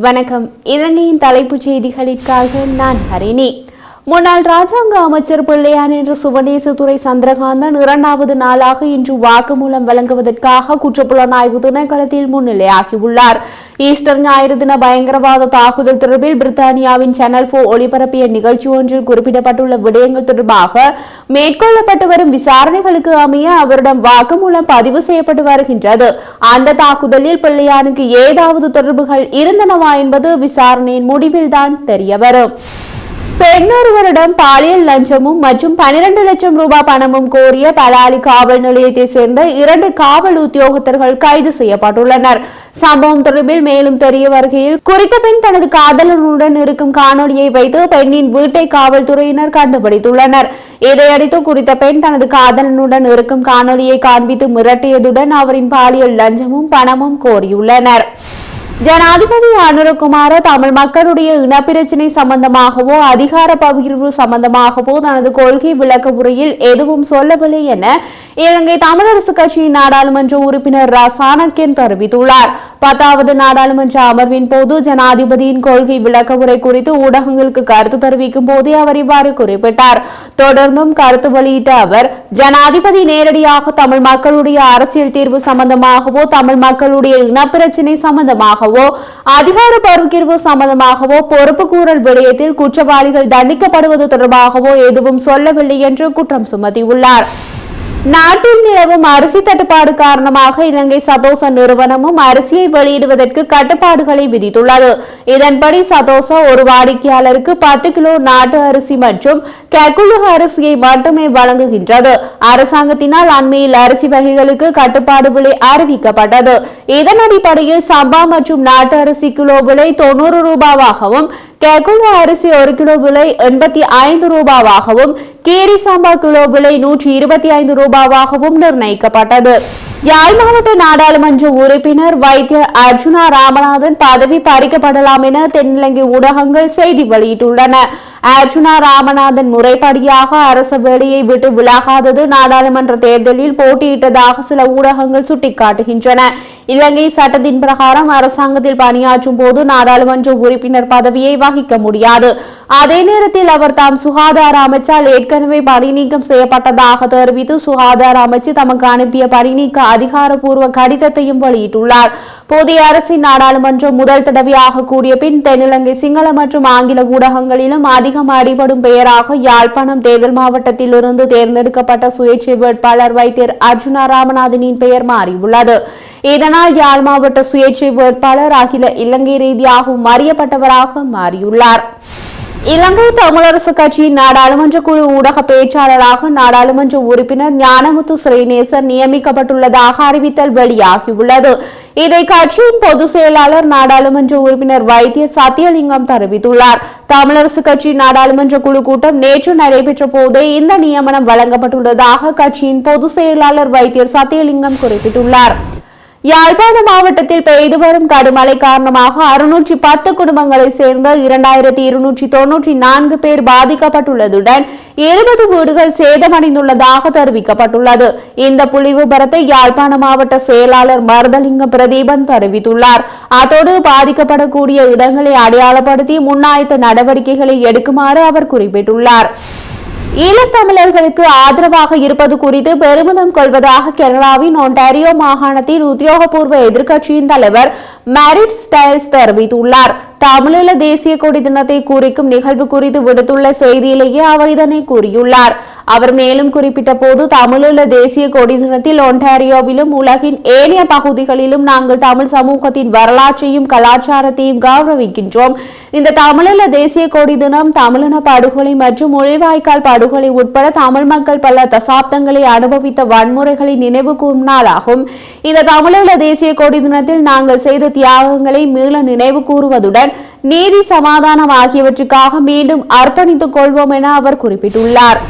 வணக்கம். இலங்கையின் தலைப்புச் செய்திகளுக்காக நான் ஹரிணி. முன்னாள் ராஜாங்க அமைச்சர் பிள்ளையான் என்ற சுவனேசதுரை சந்திரகாந்தன் இரண்டாவது நாளாக இன்று வாக்குமூலம் வழங்குவதற்காக குற்றப்புலனாய்வு திணைக்களத்தில் முன்னிலையாகியுள்ளார். ஈஸ்டர் ஞாயிறு தின பயங்கரவாத தாக்குதல் தொடர்பில் பிரித்தானியாவின் சேனல் போ ஒளிபரப்பிய நிகழ்ச்சி ஒன்றில் குறிப்பிடப்பட்டுள்ள விடயங்கள் தொடர்பாக மேற்கொள்ளப்பட்டு வரும் விசாரணைகளுக்கு அமைய அவரிடம் வாக்குமூலம் பதிவு செய்யப்பட்டு வருகின்றது. அந்த தாக்குதலில் பிள்ளையானுக்கு ஏதாவது தொடர்புகள் இருந்தனவா என்பது விசாரணையின் முடிவில்தான் தெரியவரும். பெண்ணொருவரிடம் பாலியல் லஞ்சமும் மற்றும் பனிரெண்டு லட்சம் ரூபாய் பணமும் கோரிய பலாலி காவல் நிலையத்தை சேர்ந்த இரண்டு காவல் உத்தியோகத்தர்கள் கைது செய்யப்பட்டுள்ளனர். சம்பவம் தொடர்பில் மேலும் தெரிய வருகையில் குறித்த பெண் தனது காதலனுடன் இருக்கும் காணொலியை வைத்து பெண்ணின் வீட்டை காவல்துறையினர் கண்டுபிடித்துள்ளனர். இதையடுத்து குறித்த பெண் தனது காதலனுடன் இருக்கும் காணொலியை காண்பித்து மிரட்டியதுடன் அவரின் பாலியல் லஞ்சமும் பணமும் கோரியுள்ளனர். ஜனாதிபதி அனுரகுமார தமிழ் மக்களுடைய இனப்பிரச்சினை சம்பந்தமாகவோ அதிகார பகிர்வு சம்பந்தமாகவோ தனது கொள்கை விளக்க உரையில் எதுவும் சொல்லவில்லை என இலங்கை தமிழரசு கட்சியின் நாடாளுமன்ற உறுப்பினர் ரா சாணக்கியன் தெரிவித்துள்ளார். பத்தாவது நாடாளுமன்ற அமர்வின் போது ஜனாதிபதியின் கொள்கை விளக்க உரை குறித்து ஊடகங்களுக்கு கருத்து தெரிவிக்கும் போதே அவர் இவ்வாறு குறிப்பிட்டார். தொடர்ந்தும் கருத்து வெளியிட்ட அவர் ஜனாதிபதி நேரடியாக தமிழ் மக்களுடைய அரசியல் தீர்வு சம்பந்தமாகவோ தமிழ் மக்களுடைய இனப்பிரச்சினை சம்பந்தமாகவோ அதிகார பருகிர்வு சம்பந்தமாகவோ பொறுப்பு கூறல் விடயத்தில் குற்றவாளிகள் தண்டிக்கப்படுவது தொடர்பாகவோ எதுவும் சொல்லவில்லை என்று குற்றம் சுமத்தியுள்ளார். நாட்டில் நிலவும் அரிசி தட்டுப்பாடு காரணமாக இலங்கை சதோச நிறுவனமும் அரிசியை வெளியிடுவதற்கு கட்டுப்பாடுகளை விதித்துள்ளது. இதன்படி சதோச ஒரு வாடிக்கையாளருக்கு பத்து கிலோ நாட்டு அரிசி மற்றும் கெக்குலு அரிசியை மட்டுமே வழங்குகின்றது. அரசாங்கத்தினால் அண்மையில் அரிசி வகைகளுக்கு கட்டுப்பாடு விலை அறிவிக்கப்பட்டது. இதன் அடிப்படையில் சம்பா மற்றும் நாட்டு அரிசி கிலோ விலை தொண்ணூறு ரூபாவாகவும் கெகுலு அரிசி ஒரு கிலோ விலை எண்பத்தி ஐந்து ரூபாவாகவும் கீரி சாம்பா கிலோ விலை நூற்றி இருபத்தி ஐந்து ரூபாவாகவும் நிர்ணயிக்கப்பட்டது. யாழ் மாவட்ட நாடாளுமன்ற உறுப்பினர் வைத்தியர் அர்ஜுனா ராமநாதன் பதவி பறிக்கப்படலாம் என தென்னிலங்கை ஊடகங்கள் செய்தி வெளியிட்டுள்ளன. அர்ஜுனா ராமநாதன் முறைப்படியாக அரசு வேலையை விட்டு விலகாதது நாடாளுமன்ற தேர்தலில் போட்டியிட்டதாக சில ஊடகங்கள் சுட்டிக்காட்டுகின்றன. இலங்கை சட்டத்தின் பிரகாரம் அரசாங்கத்தில் பணியாற்றும் போது நாடாளுமன்ற உறுப்பினர் பதவியை வகிக்க முடியாது. அதே நேரத்தில் அவர் தாம் சுகாதார அமைச்சால் ஏற்கனவே பணிநீக்கம் செய்யப்பட்டதாக தெரிவித்து சுகாதார அமைச்சு தமக்கு அனுப்பிய பணிநீக்க அதிகாரப்பூர்வ கடிதத்தையும் வெளியிட்டுள்ளார். புதிய அரசின் நாடாளுமன்றம் முதல் தடவையாக கூடிய பின் தென்னிலங்கை சிங்கள மற்றும் ஆங்கில ஊடகங்களிலும் அதிகம் அடிபடும் பெயராக யாழ்ப்பாணம் தேர்தல் மாவட்டத்தில் இருந்து தேர்ந்தெடுக்கப்பட்ட சுயேட்சை வேட்பாளர் வைத்தியர் அர்ஜுனா ராமநாதனின் பெயர் மாறியுள்ளது. இதனால் யாழ் மாவட்ட சுயேட்சை வேட்பாளர் அகில இலங்கை ரீதியாகவும் அறியப்பட்டவராக மாறியுள்ளார். இலங்கை தமிழரசு கட்சியின் நாடாளுமன்ற குழு ஊடக பேச்சாளராக நாடாளுமன்ற உறுப்பினர் ஞானமுத்து ஸ்ரீநேசன் நியமிக்கப்பட்டுள்ளதாக அறிவித்தல் வெளியாகியுள்ளது. இதை கட்சியின் பொதுச் செயலாளர் நாடாளுமன்ற உறுப்பினர் வைத்திய சத்தியலிங்கம் தெரிவித்துள்ளார். தமிழரசு கட்சி நாடாளுமன்ற குழு கூட்டம் நேற்று நடைபெற்ற போதே இந்த நியமனம் வழங்கப்பட்டுள்ளதாக கட்சியின் பொதுச் செயலாளர் வைத்தியர் சத்தியலிங்கம் குறிப்பிட்டுள்ளார். யாழ்ப்பாண மாவட்டத்தில் பெய்து வரும் கடுமழை காரணமாக அறுநூற்றி பத்து குடும்பங்களைச் சேர்ந்த இரண்டாயிரத்தி இருநூற்றி தொன்னூற்றி நான்கு பேர் பாதிக்கப்பட்டுள்ளதுடன் இருபது வீடுகள் சேதமடைந்துள்ளதாக தெரிவிக்கப்பட்டுள்ளது. இந்த புள்ளி விபரத்தை யாழ்ப்பாண மாவட்ட செயலாளர் மருதலிங்க பிரதீபன் தெரிவித்துள்ளார். அதோடு பாதிக்கப்படக்கூடிய இடங்களை அடையாளப்படுத்தி முன்னாயத்த நடவடிக்கைகளை எடுக்குமாறு அவர் குறிப்பிட்டுள்ளார். ஈழத்தமிழர்களுக்கு ஆதரவாக இருப்பது குறித்து பெருமிதம் கொள்வதாக கனடாவின் ஒன்டாரியோ மாகாணத்தின் உத்தியோகபூர்வ எதிர்க்கட்சியின் தலைவர் மேரிட் ஸ்டைல்ஸ் தெரிவித்துள்ளார். தமிழீழ தேசிய கொடி தினத்தை குறிக்கும் நிகழ்வு குறித்து விடுத்துள்ள செய்தியிலேயே அவர் இதனை கூறியுள்ளார். அவர் மேலும் குறிப்பிட்ட போது தமிழீழ தேசிய கொடி தினத்தில் ஒன்டாரியோவிலும் உலகின் ஏனைய பகுதிகளிலும் நாங்கள் தமிழ் சமூகத்தின் வரலாற்றையும் கலாச்சாரத்தையும் கௌரவிக்கின்றோம். இந்த தமிழீழ தேசிய கொடி தினம் தமிழின படுகொலை மற்றும் மொழிவாய்க்கால் படுகொலை உட்பட தமிழ் மக்கள் பல தசாப்தங்களை அனுபவித்த வன்முறைகளை நினைவு கூறும் நாளாகும். இந்த தமிழீழ தேசிய கொடி தினத்தில் நாங்கள் செய்த தியாகங்களை மீள நினைவு கூறுவதுடன் நீதி சமாதானம் ஆகியவற்றுக்காக மீண்டும் அர்ப்பணித்துக் கொள்வோம் என அவர் குறிப்பிட்டுள்ளார்.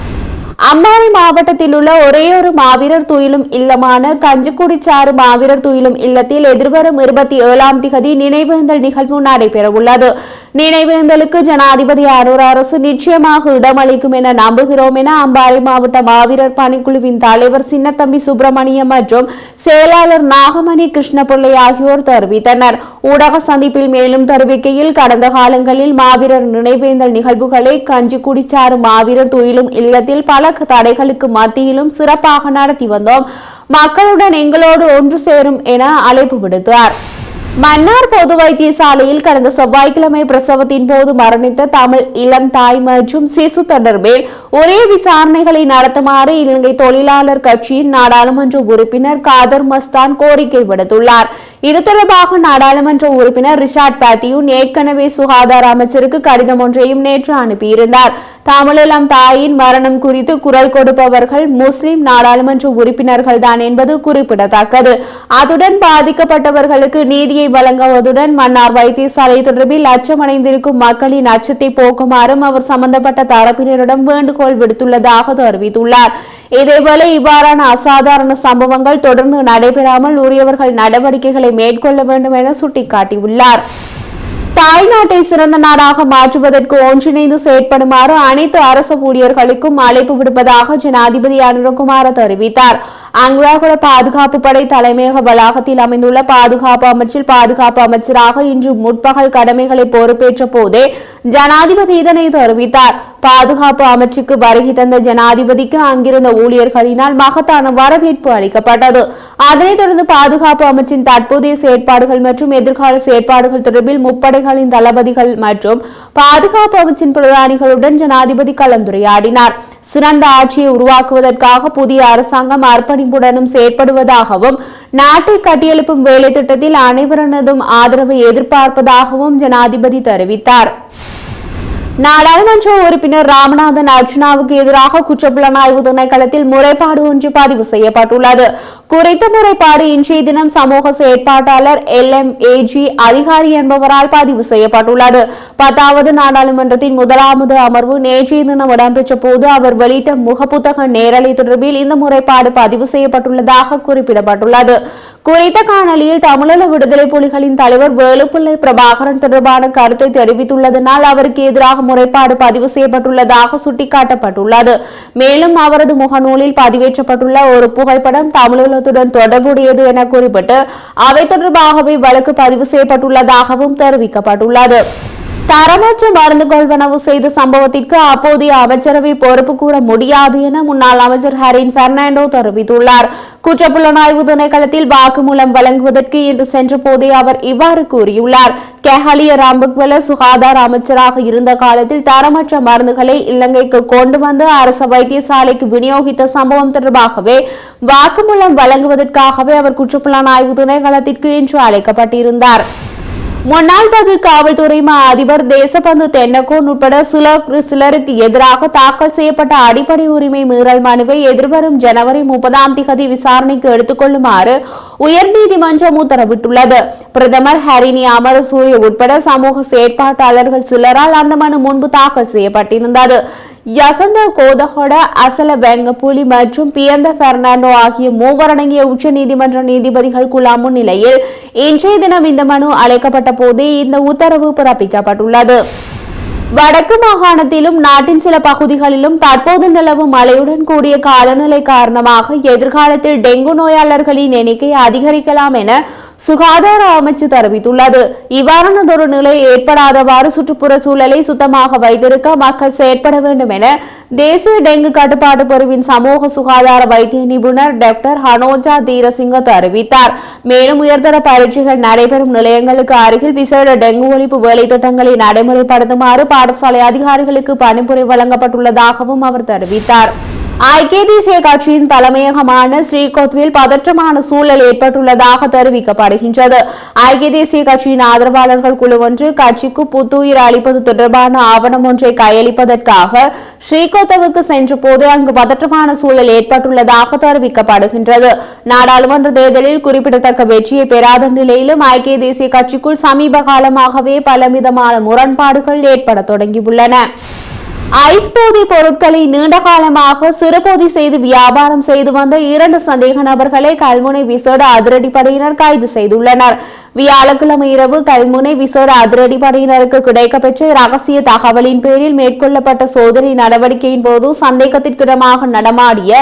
அம்பாறை மாவட்டத்தில் உள்ள ஒரே ஒரு மாவீரர் துயிலும் இல்லமான கஞ்சிக்குடிச்சாறு மாவீரர் துயிலும் இல்லத்தில் எதிர்வரும் இருபத்தி ஏழாம் திகதி நினைவேந்தல் நிகழ்வு நடைபெறவுள்ளது. நினைவேந்தலுக்கு ஜனாதிபதி அரூர் அரசு நிச்சயமாக இடமளிக்கும் என நம்புகிறோம் என அம்பாறை மாவட்ட மாவீரர் பணிக்குழுவின் தலைவர் சின்னத்தம்பி சுப்பிரமணியம் மற்றும் செயலாளர் நாகமணி கிருஷ்ணபிள்ளை ஆகியோர் தெரிவித்தனர். ஊடக சந்திப்பில் மேலும் தெரிவிக்கையில் கடந்த காலங்களில் மாவீரர் நினைவேந்தல் நிகழ்வுகளை கஞ்சிக்குடிச்சாறு மாவீரர் தொழிலும் இல்லத்தில் பல தடைகளுக்கு மத்தியிலும் சிறப்பாக நடத்தி வந்தோம். மக்களுடன் எங்களோடு ஒன்று சேரும் என அழைப்பு விடுத்தார். மன்னார் பொது வைத்தியசாலையில் கடந்த செவ்வாய்க்கிழமை பிரசவத்தின் போது மரணித்த தமிழ் இளம் தாய் மற்றும் சிசு தொடர்பில் ஒரே விசாரணைகளை நடத்துமாறு இலங்கை தொழிலாளர் கட்சியின் நாடாளுமன்ற உறுப்பினர் காதர் மஸ்தான் கோரிக்கை விடுத்துள்ளார். இது தொடர்பாக நாடாளுமன்ற உறுப்பினர் ரிஷாட் பாத்தியூன் ஏற்கனவே சுகாதார அமைச்சருக்கு கடிதம் ஒன்றையும் நேற்று அனுப்பியிருந்தார். தமிழீழம் தாயின் மரணம் குறித்து குரல் கொடுப்பவர்கள் முஸ்லிம் நாடாளுமன்ற உறுப்பினர்கள் தான் என்பது குறிப்பிடத்தக்கது. அதுடன் பாதிக்கப்பட்டவர்களுக்கு நீதியை வழங்குவதுடன் மன்னார் வைத்தியசாலை தொடர்பில் அச்சமடைந்திருக்கும் மக்களின் அச்சத்தை போக்குமாறும் அவர் சம்பந்தப்பட்ட தரப்பினரிடம் வேண்டுகோள் விடுத்துள்ளதாக தெரிவித்துள்ளார். இதேபோல இவ்வாறான அசாதாரண சம்பவங்கள் தொடர்ந்து நடைபெறாமல் உரியவர்கள் நடவடிக்கைகளை மேற்கொள்ள வேண்டும் என சுட்டிக்காட்டியுள்ளார். தாய்நாட்டை சிறந்த நாடாக மாற்றுவதற்கு ஒன்றிணைந்து செயற்படுமாறு அனைத்து அரசு ஊழியர்களுக்கும் அழைப்பு விடுப்பதாக ஜனாதிபதி அனுரகுமார தெரிவித்தார். அங்குராகுட பாதுகாப்பு படை தலைமையக வளாகத்தில் அமைந்துள்ள பாதுகாப்பு அமைச்சில் பாதுகாப்பு அமைச்சராக இன்று முற்பகல் கடமைகளை பொறுப்பேற்ற போதே ஜனாதிபதி இதனை தெரிவித்தார். பாதுகாப்பு அமைச்சுக்கு வருகை தந்த ஜனாதிபதிக்கு அங்கிருந்த ஊழியர்களினால் மகத்தான வரவேற்பு அளிக்கப்பட்டது. அதனைத் தொடர்ந்து பாதுகாப்பு அமைச்சின் தற்போதைய செயற்பாடுகள் மற்றும் எதிர்கால செயற்பாடுகள் தொடர்பில் முப்படைகளின் தளபதிகள் மற்றும் பாதுகாப்பு அமைச்சின் பிரதானிகளுடன் ஜனாதிபதி கலந்துரையாடினார். சிறந்த ஆட்சியை உருவாக்குவதற்காக புதிய அரசாங்கம் அர்ப்பணிப்புடனும் செயற்படுவதாகவும் நாட்டை கட்டியெழுப்பும் வேலை திட்டத்தில் அனைவரனதும் ஆதரவை எதிர்பார்ப்பதாகவும் ஜனாதிபதி தெரிவித்தார். நாடாளுமன்ற உறுப்பினர் ராமநாதன் அர்ஜுனாவுக்கு எதிராக குற்றப்புலனாய்வு திணைக்களத்தில் முறைப்பாடு ஒன்று பதிவு செய்யப்பட்டுள்ளது. குறித்த முறைப்பாடு இன்றைய தினம் சமூக செயற்பாட்டாளர் எல் எம் ஏஜி அதிகாரி என்பவரால் பதிவு செய்யப்பட்டுள்ளது. பத்தாவது நாடாளுமன்றத்தின் முதலாவது அமர்வு நேற்றைய தினம் இடம்பெற்ற போது அவர் வெளியிட்ட முகப்புத்தக நேரலை தொடர்பில் இந்த முறைப்பாடு பதிவு செய்யப்பட்டுள்ளதாக குறிப்பிடப்பட்டுள்ளது. குறித்த காணொலியில் தமிழக விடுதலை புலிகளின் தலைவர் வேலுப்பிள்ளை பிரபாகரன் தொடர்பான கருத்தை தெரிவித்துள்ளதனால் அவருக்கு எதிராக முறைப்பாடு பதிவு செய்யப்பட்டுள்ளதாக சுட்டிக்காட்டப்பட்டுள்ளது. மேலும் அவரது முகநூலில் பதிவேற்றப்பட்டுள்ள ஒரு புகைப்படம் தமிழகத்துடன் தொடர்புடையது என குறிப்பிட்டு அவை தொடர்பாகவே வழக்கு பதிவு செய்யப்பட்டுள்ளதாகவும் தெரிவிக்கப்பட்டுள்ளது. தரமற்ற மருந்து கொள்வனவு செய்த சம்பவத்திற்கு அப்போதைய அமைச்சரவை பொறுப்பு கூற முடியாது என முன்னாள் அமைச்சர் ஹரின் பெர்னாண்டோ தெரிவித்துள்ளார். குற்றப்புலனாய்வு திணைக்களத்தில் வாக்குமூலம் வழங்குவதற்கு இன்று சென்ற போதே அவர் இவ்வாறு கூறியுள்ளார். கெஹலிய ராம்புக்வல சுகாதார அமைச்சராக இருந்த காலத்தில் தரமற்ற மருந்துகளை இலங்கைக்கு கொண்டு வந்து அரசு வைத்தியசாலைக்கு விநியோகித்த சம்பவம் தொடர்பாகவே வாக்குமூலம் வழங்குவதற்காகவே அவர் குற்றப்புலனாய்வு திணைக்களத்திற்கு இன்று அழைக்கப்பட்டிருந்தார். முன்னாள் பதில் காவல்துறை மா அதிபர் தேசபந்து தென்னகோன் உட்பட சில சிலருக்கு எதிராக தாக்கல் செய்யப்பட்ட அடிப்படை உரிமை மீறல் மனுவை எதிர்வரும் ஜனவரி முப்பதாம் திகதி விசாரணைக்கு எடுத்துக்கொள்ளுமாறு உயர்நீதிமன்றம் உத்தரவிட்டுள்ளது. பிரதமர் ஹரினி அமரசூரிய உட்பட சமூக செயற்பாட்டாளர்கள் சிலரால் அந்த மனு முன்பு தாக்கல் செய்யப்பட்டிருந்தது. யசந்த கோதஹோட அசல வெங்கப்புலி மற்றும் பியந்த பெர்னாண்டோ ஆகிய மூவர் அடங்கிய உச்ச நீதிமன்ற நீதிபதிகள் குழா முன்னிலையில் இன்றைய தினம் இந்த மனு அழைக்கப்பட்ட போதே இந்த உத்தரவு பிறப்பிக்கப்பட்டுள்ளது. வடக்கு மாகாணத்திலும் நாட்டின் சில பகுதிகளிலும் தற்போது நிலவும் மழையுடன் கூடிய காலநிலை காரணமாக எதிர்காலத்தில் டெங்கு நோயாளர்களின் எண்ணிக்கை அதிகரிக்கலாம் என சுகாதார அமைச்சு தெரிவித்துள்ளது. இவ்வாறானதொரு நிலை ஏற்படாதவாறு சுற்றுப்புற சூழலை சுத்தமாக வைத்திருக்க மக்கள் செயற்பட வேண்டும் என தேசிய டெங்கு கட்டுப்பாட்டு பிரிவின் சமூக சுகாதார வைத்திய நிபுணர் டாக்டர் ஹனோஜா தீரசிங்க தெரிவித்தார். மேலும் உயர்தர பயிற்சிகள் நடைபெறும் நிலையங்களுக்கு அருகில் விசேட டெங்கு ஒழிப்பு வேலை திட்டங்களை நடைமுறைப்படுத்துமாறு பாடசாலை அதிகாரிகளுக்கு பணிப்புரை வழங்கப்பட்டுள்ளதாகவும் அவர் தெரிவித்தார். ஐக்கிய தேசிய கட்சியின் தலைமையகமான ஸ்ரீகோத்வில் பதற்றமான சூழல் ஏற்பட்டுள்ளதாக தெரிவிக்கப்படுகின்றது. ஐக்கிய தேசிய கட்சியின் ஆதரவாளர்கள் குழு ஒன்று கட்சிக்கு புத்துயிர் அளிப்பது தொடர்பான ஆவணம் ஒன்றை கையளிப்பதற்காக ஸ்ரீகோத்தவுக்கு சென்ற போது அங்கு பதற்றமான சூழல் ஏற்பட்டுள்ளதாக தெரிவிக்கப்படுகின்றது. நாடாளுமன்ற தேர்தலில் குறிப்பிடத்தக்க வெற்றியை பெறாத நிலையிலும் ஐக்கிய தேசிய கட்சிக்குள் சமீப காலமாகவே பலவிதமான முரண்பாடுகள் ஏற்பட தொடங்கியுள்ளன. ஐஸ் போதை பொருட்களை நீண்ட காலமாக சிறுபோதை செய்து வியாபாரம் செய்து வந்த இரண்டு சந்தேக நபர்களை கல்முனை விசேட அதிரடிப்படையினர் கைது செய்துள்ளனர். வியாழக்கிழமை இரவு கல்முனை விசேட அதிரடிப்படையினருக்கு கிடைக்கப்பெற்ற ரகசிய தகவலின் பேரில் மேற்கொள்ளப்பட்ட சோதனை நடவடிக்கையின் போது சந்தேகத்திற்கிடமாக நடமாடிய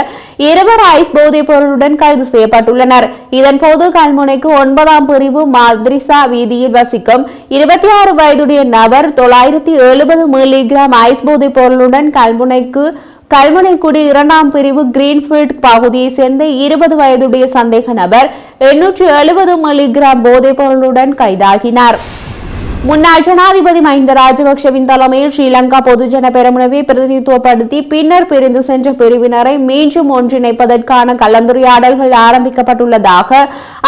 இருவர் ஐஸ் போதைப் பொருளுடன் கைது செய்யப்பட்டுள்ளனர். இதன்போது கல்முனைக்கு ஒன்பதாம் பிரிவு மாத்ரிசா வீதியில் வசிக்கும் இருபத்தி ஆறு வயதுடைய நபர் தொள்ளாயிரத்தி எழுபது மில்லிகிராம் ஐஸ் போதைப் பொருளுடன் கல்முனைக்கு கல்முனைக்குடி இரண்டாம் பிரிவு கிரீன்ஃபீல்ட் பகுதியைச் சேர்ந்த இருபது வயதுடைய சந்தேக நபர் எண்ணூற்றி எழுபது மில்லிகிராம் போதைப் பொருளுடன் கைதாகினார். முன்னாள் ஜனாதிபதி மஹிந்த ராஜபக்சவின் தலைமையில் ஸ்ரீலங்கா பொதுஜன பெருமுனவை பிரதிநிதித்துவப்படுத்தி பின்னர் பிரிந்து சென்ற பிரிவினரை மீண்டும் ஒன்றிணைப்பதற்கான கலந்துரையாடல்கள் ஆரம்பிக்கப்பட்டுள்ளதாக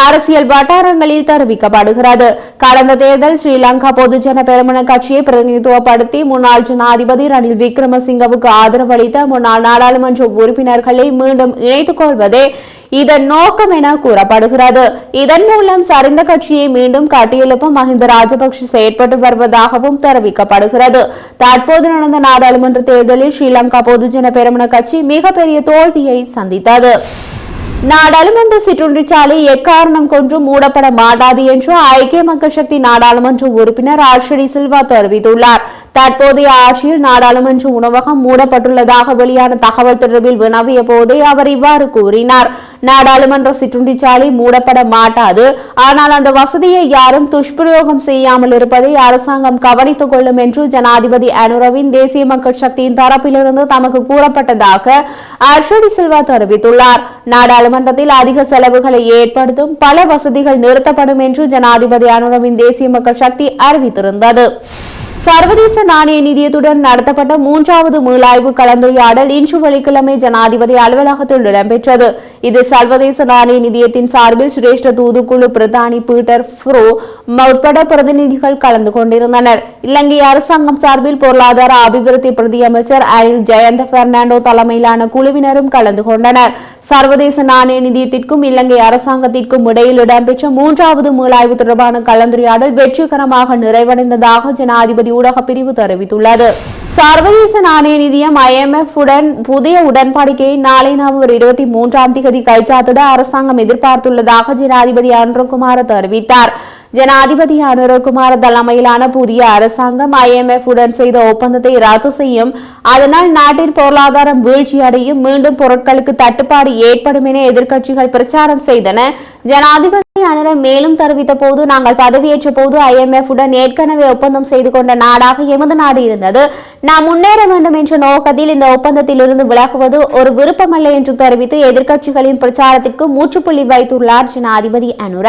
அரசியல் வட்டாரங்களில் தெரிவிக்கப்படுகிறது. கடந்த தேர்தல் ஸ்ரீலங்கா பொதுஜன பெருமுன கட்சியை பிரதிநிதித்துவப்படுத்தி முன்னாள் ஜனாதிபதி ரணில் விக்ரமசிங்கவுக்கு ஆதரவளித்த முன்னாள் நாடாளுமன்ற உறுப்பினர்களை மீண்டும் இணைத்துக் கொள்வதே இதன் நோக்கம் என கூறப்படுகிறது. இதன் மூலம் சரிந்த கட்சியை மீண்டும் கட்டியெழுப்ப மஹிந்த ராஜபக்ஷ செயற்பட்டு வருவதாகவும் தெரிவிக்கப்படுகிறது. தற்போது நடந்த நாடாளுமன்ற தேர்தலில் ஸ்ரீலங்கா பொதுஜன பெருமன கட்சி மிகப்பெரிய தோல்வியை சந்தித்தது. நாடாளுமன்ற சிற்றுண்டிச்சாலை எக்காரணம் கொன்றும் மூடப்பட மாட்டாது என்று ஐக்கிய மக்கள் சக்தி நாடாளுமன்ற உறுப்பினர் ஆர்ஷடி சில்வா தெரிவித்துள்ளார். தற்போதைய ஆட்சியில் நாடாளுமன்ற உணவகம் மூடப்பட்டுள்ளதாக வெளியான தகவல் தொடர்பில் வினவிய போதே அவர் இவ்வாறு கூறினார். நாடாளுமன்ற சிற்றுண்டிச்சாலை மூடப்பட மாட்டாது. ஆனால் அந்த வசதியை யாரும் துஷ்பிரயோகம் செய்யாமல் இருப்பதை அரசாங்கம் கவனித்துக் கொள்ளும் என்று ஜனாதிபதி அனுரவின் தேசிய மக்கள் சக்தியின் தரப்பிலிருந்து தமக்கு கூறப்பட்டதாக அர்ஷடி சில்வா தெரிவித்துள்ளார். நாடாளுமன்றத்தில் அதிக செலவுகளை ஏற்படுத்தும் பல வசதிகள் நிறுத்தப்படும் என்று ஜனாதிபதி அனுரவின் தேசிய மக்கள் சக்தி அறிவித்திருந்தது. சர்வதேச நாணய நிதியத்துடன் நடத்தப்பட்ட மூன்றாவது மீளாய்வு கலந்துரையாடல் இன்று வெள்ளிக்கிழமை ஜனாதிபதி அலுவலகத்தில் இடம்பெற்றது. இது சர்வதேச நாணய நிதியத்தின் சார்பில் சிரேஷ்ட தூதுக்குழு பிரதானி பீட்டர் ஃப்ரோ உட்பட பிரதிநிதிகள் கலந்து கொண்டிருந்தனர். இலங்கை அரசாங்கம் சார்பில் பொருளாதார அபிவிருத்தி பிரதி அமைச்சர் அனில் ஜெயந்த பெர்னாண்டோ தலைமையிலான குழுவினரும் கலந்து கொண்டனர். சர்வதேச நாணய நிதியத்திற்கும் இலங்கை அரசாங்கத்திற்கும் இடையில் இடம்பெற்ற மூன்றாவது மீளாய்வு தொடர்பான கலந்துரையாடல் வெற்றிகரமாக நிறைவடைந்ததாக ஜனாதிபதி ஊடகப் பிரிவு தெரிவித்துள்ளது. சர்வதேச நாணய நிதியம் ஐஎம்எஃப் உடன் புதிய உடன்படிக்கையை நாளை நவம்பர் இருபத்தி மூன்றாம் தேதி கைச்சாத்திட அரசாங்கம் எதிர்பார்த்துள்ளதாக ஜனாதிபதி அனுரகுமார தெரிவித்தார். ஜனாதிபதி அனுரகுமார் தலைமையிலான புதிய அரசாங்கம் ஐஎம்எஃப் உடன் செய்த ஒப்பந்தத்தை ரத்து செய்யும். அதனால் நாட்டின் பொருளாதாரம் வீழ்ச்சியடையும். மீண்டும் பொருட்களுக்கு தட்டுப்பாடு ஏற்படும் என எதிர்க்கட்சிகள் பிரச்சாரம் செய்தன. ஜனாதிபதி அனுர மேலும் தெரிவித்த போது நாங்கள் பதவியேற்ற போது ஐஎம்எஃப் உடன் ஏற்கனவே ஒப்பந்தம் செய்து கொண்ட நாடாக எமது நாடு இருந்தது. நாம் முன்னேற வேண்டும் என்ற நோக்கத்தில் இந்த ஒப்பந்தத்திலிருந்து விலகுவது ஒரு விருப்பமல்ல என்று தெரிவித்து எதிர்க்கட்சிகளின் பிரச்சாரத்திற்கு மூச்சுப்புள்ளி வைத்துள்ளார் ஜனாதிபதி அனுர.